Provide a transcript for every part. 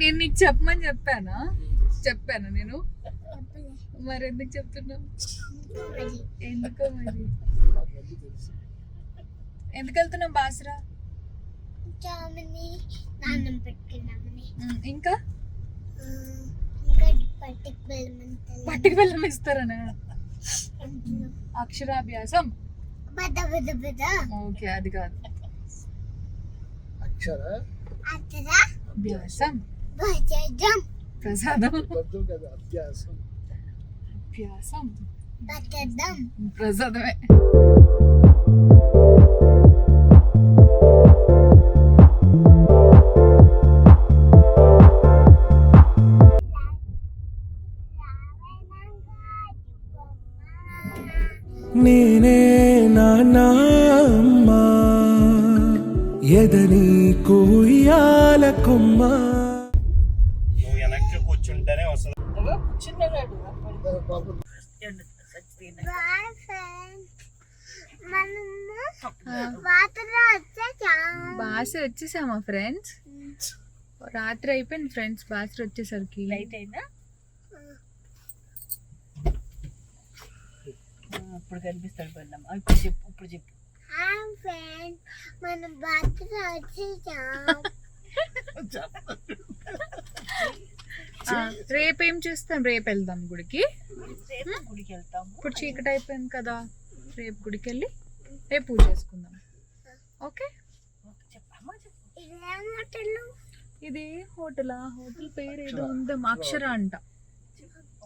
నేను నీకు చెప్పమని చెప్పానా? చెప్పాను నేను? మరి ఎందుకు చెప్తున్నావు? ఎందుకో మరి? ఎందుకు వెళ్తున్నావు బాసరా? ఇంకా? ఇంకా పట్టుకు వెళ్ళం ఇస్తారనా? అక్షరాభ్యాసం? ఓకే అది కాదు. అక్షర? అభ్యాసం. భజం ప్రసాదం అభ్యాసం అభ్యాసం బతదం ప్రసాదమే నేనే నాన్నమ్మా ఎదని కోయాల కొమ్మ. బాబు బాయ్ ఫ్రెండ్స్. మనము వాటర్ వచ్చేసా బాస వచ్చేసామా ఫ్రెండ్స్? రాత్రి అయిపోయింది ఫ్రెండ్స్ బాస వచ్చేసరికి. లైట్ అయిందా? ఇప్పుడు కనిపిస్తాడు పడినాం ఇప్పుడు చెప్పు ఇప్పుడు చెప్పు. మనం వాటర్ వచ్చేసాం రేపు ఏం చేస్తాం? రేపు వెళ్దాం గుడికి. రేపు గుడికి వెళ్తాము. ఇప్పుడు చీకటి అయిపోయింది కదా. రేపు గుడికి వెళ్ళి రేపు పూజ చేసుకుందాం. ఓకే? ఇదేం హోటల్ ఇది హోటల్? హోటల్ పేరు ఏదో ఉందాం అక్షర అంట.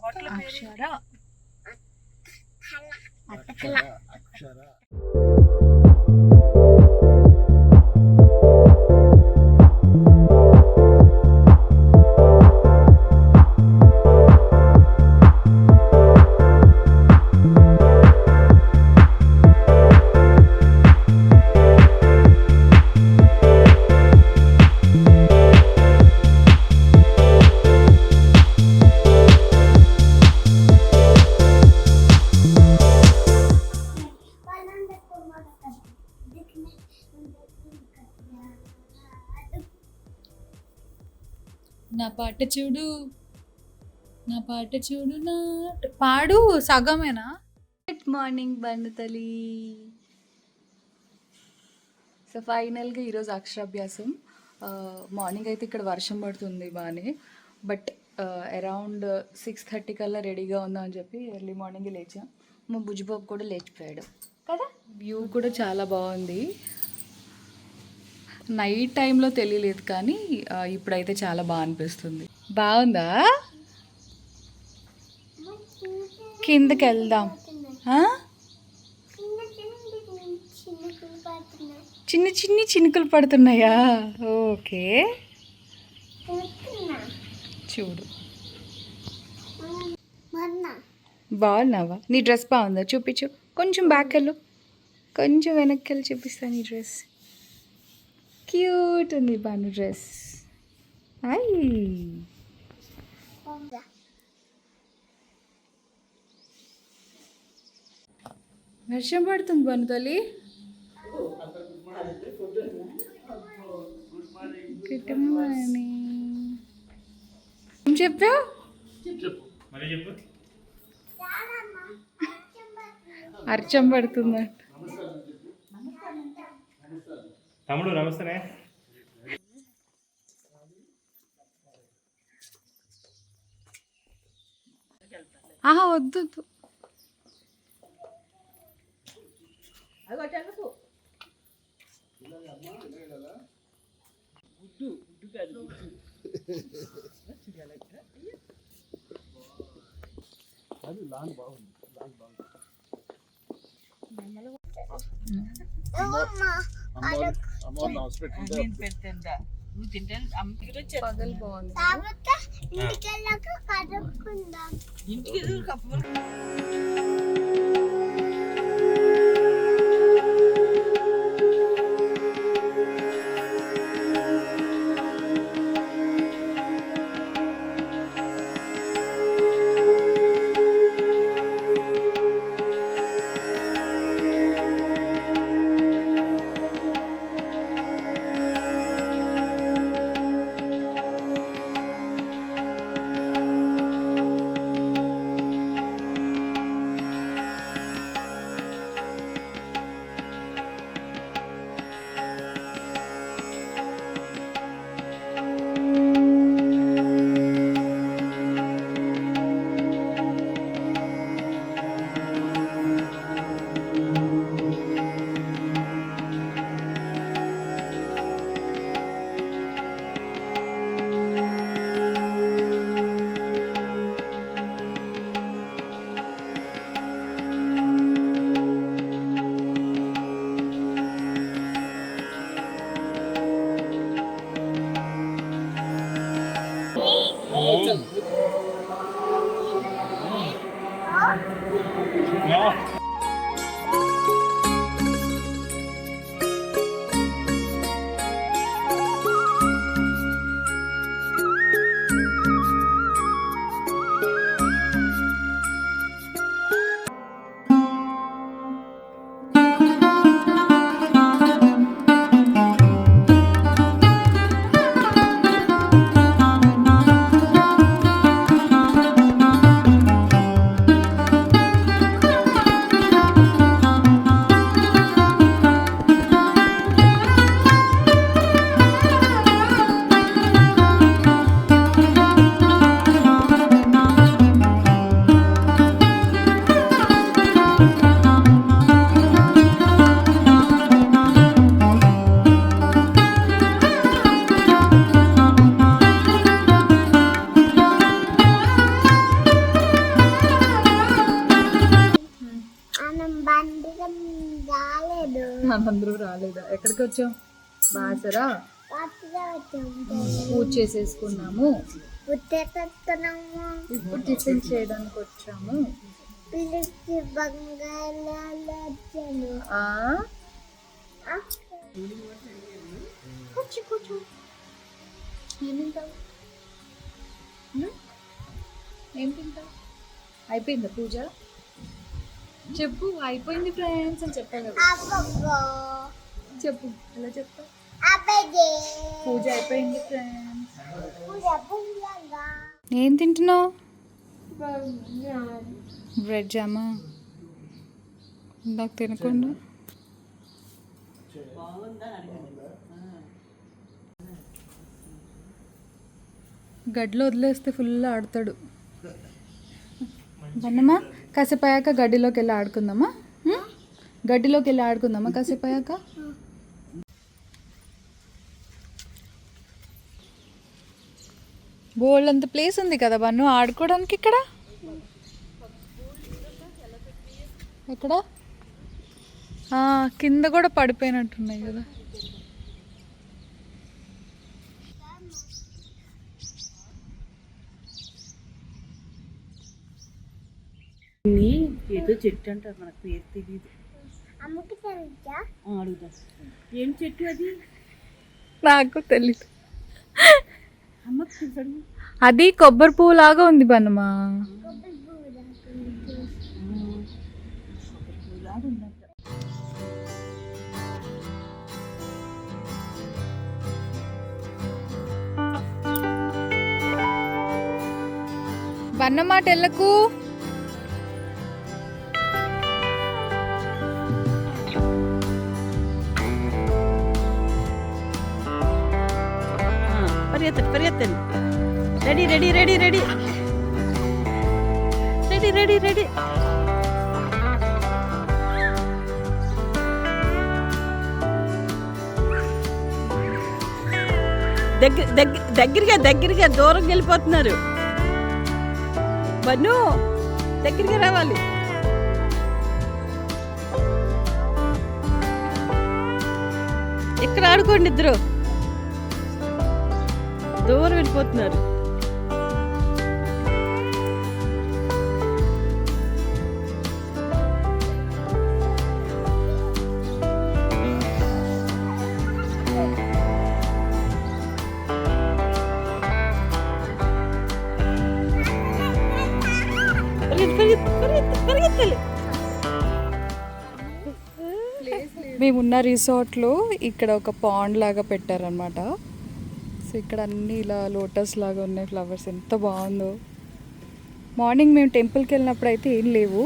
హోటల్ పేరు? అక్షర. అక్షర. నా పాట చూడు. నా పాట చూడు నా పాడు సగమేనా? గుడ్ మార్నింగ్ బండుతలి సో ఫైనల్గా ఈరోజు అక్షరాభ్యాసం. మార్నింగ్ అయితే ఇక్కడ వర్షం పడుతుంది బాగానే బట్ అరౌండ్ సిక్స్ థర్టీ కల్లా రెడీగా ఉందాం అని చెప్పి ఎర్లీ మార్నింగ్ లేచాం. మా బుజ్జిబాబు కూడా లేచిపోయాడు. కదా? వ్యూ కూడా చాలా బాగుంది. నైట్ టైంలో తెలియలేదు కానీ ఇప్పుడైతే చాలా బాగా అనిపిస్తుంది. బాగుందా? కిందకి వెళ్దాం చిన్న చిన్న చిన్ని చినుకులు పడుతున్నాయా? ఓకే. చూడు. బాగున్నావా? నీ డ్రెస్ బాగుందా? చూపించు. కొంచెం బ్యాక్ వెళ్ళు. కొంచెం వెనక్కి వెళ్ళి చూపిస్తాను నీ డ్రెస్. క్యూట్ ఉంది బాను డ్రెస్. అయ్ వర్షం పడుతుంది బాను తల్లి. గుడ్ మార్నింగ్ ఏం చెప్పావు? చెప్పు అర్చం పడుతుందంట. తమ్ముడు నమస్తేనే ఆహా వద్దు బాగుంది నేను పెడుతుందా నువ్వు తింటే అమ్మ దగ్గర వచ్చేది పగలు బాగుంది. ఇంటికి కడుక్కుందాం. ఇంటికి ఎదురు రాలేదా. ఎక్కడికి వచ్చాం బాసరా? పూజ చేసేసుకున్నాము. ఇప్పుడు టిఫిన్ చేయడానికి వచ్చాము. కూర్చో కూర్చో. ఏం తింటావు ఉమ్? ఏం తింటావు? అయిపోయిందా పూజ? చెప్పు అయిపోయింది ఫ్రెండ్స్ అని చెప్పా కదా. చెప్పు. ఎలా చెప్తావు? పూజ అయిపోయింది ఫ్రెండ్స్ ఏం తింటున్నావు? బ్రెడ్ జామా. ఇందాక తినకుండా. గడ్డిలో వదిలేస్తే ఫుల్ ఆడతాడు. అన్నమా కాసేపు అయ్యాక గడ్డిలోకి వెళ్ళి ఆడుకుందామా? గడ్డిలోకి వెళ్ళి ఆడుకుందామా కాసేపు అయ్యాక? బోల్డ్ అంత ప్లేస్ ఉంది కదా బన్ను? ఆడుకోవడానికి ఇక్కడ? ఎక్కడ? ఆ, కింద కూడా పడిపోయినట్టున్నాయి కదా. ఏదో చెట్టు అంటారు మనకు పేరు తెలియదు అడుగుదా. ఏం చెట్టు అది? నాకు తెలీదు. అమ్మకు తెలుసు? అది కొబ్బరి పువ్వు లాగా ఉంది బన్నమా బన్నమాట ఎల్లకు? పరిగెత్తండి పరిగెత్తండి ready ready ready ready. Ready ready ready. దగ్గర దగ్గర దగ్గరగా దగ్గరగా దూరం వెళ్ళిపోతున్నారు. బన్ను దగ్గరికి రావాలి. ఇక్కడ ఆడుకోండి ఇద్దరు. దూరం వెళ్ళిపోతున్నారు. మేమున్న రిసార్ట్లో ఇక్కడ ఒక పాండ్ లాగా పెట్టారనమాట సో ఇక్కడ అన్నీ ఇలా లోటస్ లాగా ఉన్నాయి ఫ్లవర్స్. ఎంత బాగుందో. మార్నింగ్ మేము టెంపుల్కి వెళ్ళినప్పుడు అయితే ఏం లేవు.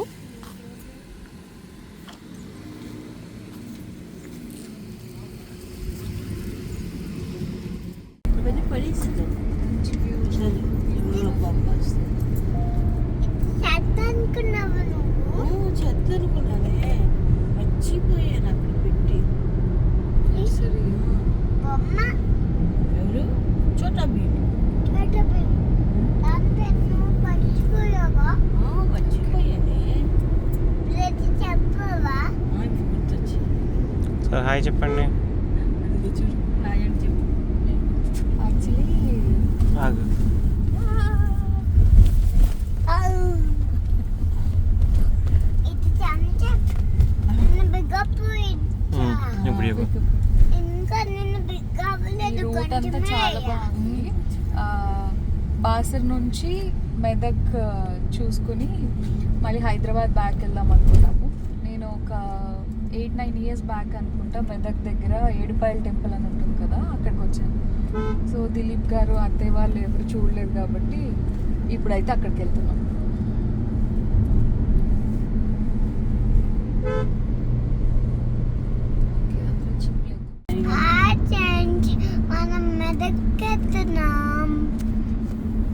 అనుకున్నావు నువ్వు? చెత్త అనుకున్నానే మర్చిపోయాను అక్కడ పెట్టి. బొమ్మ? ఎవరు? చోటా భీమ్. దాంట్లో నువ్వు ఆ, మర్చిపోయానే. ప్రతి చెప్పవా? సార్ హాయ్ చెప్పండి. హాయ్ అని చెప్పు. యాక్చువల్లీ ఆగు ఇది చెంచా నిన్ను బిగ్గపోయించా ఇప్పుడు చెప్పు ఇంకా నిన్ను బిగ్ అవ్వలేదు రూట్ అంతా చాలా బాగుంది. ఆ, బాసర్ నుంచి మెదక్ చూసుకుని మళ్ళీ హైదరాబాద్ బ్యాక్ వెళ్దాం అనుకున్నాము. నేను ఒక ఎయిట్ నైన్ ఇయర్స్ బ్యాక్ అనుకుంటా మెదక్ దగ్గర ఏడుపాయల టెంపుల్ అని ఉంటుంది కదా అక్కడికి వచ్చాను. సో దిలీప్ గారు అత్తయ్య వాళ్ళు ఎవరు చూడలేదు కాబట్టి ఇప్పుడైతే అక్కడికి వెళ్తున్నాం.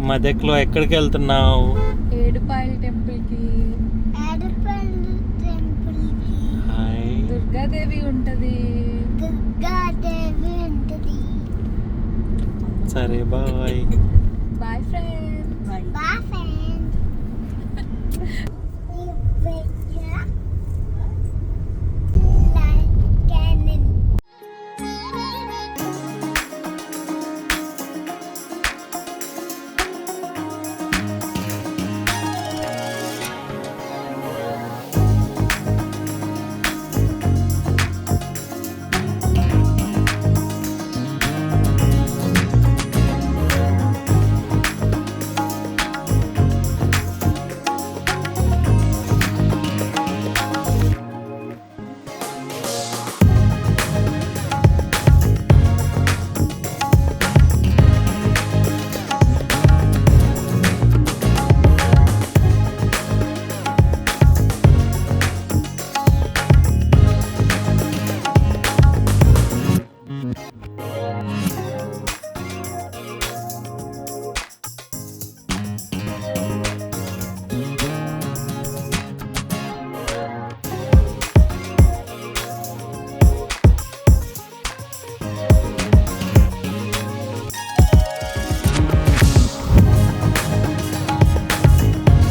మదక్లో ఎక్కడికి వెళ్తున్నావు ఏడుపాయల టెంపుల్కి. హాయ్ దుర్గాదేవి ఉంటుంది. దుర్గాదేవి ఉంటుంది. సరే బాయ్.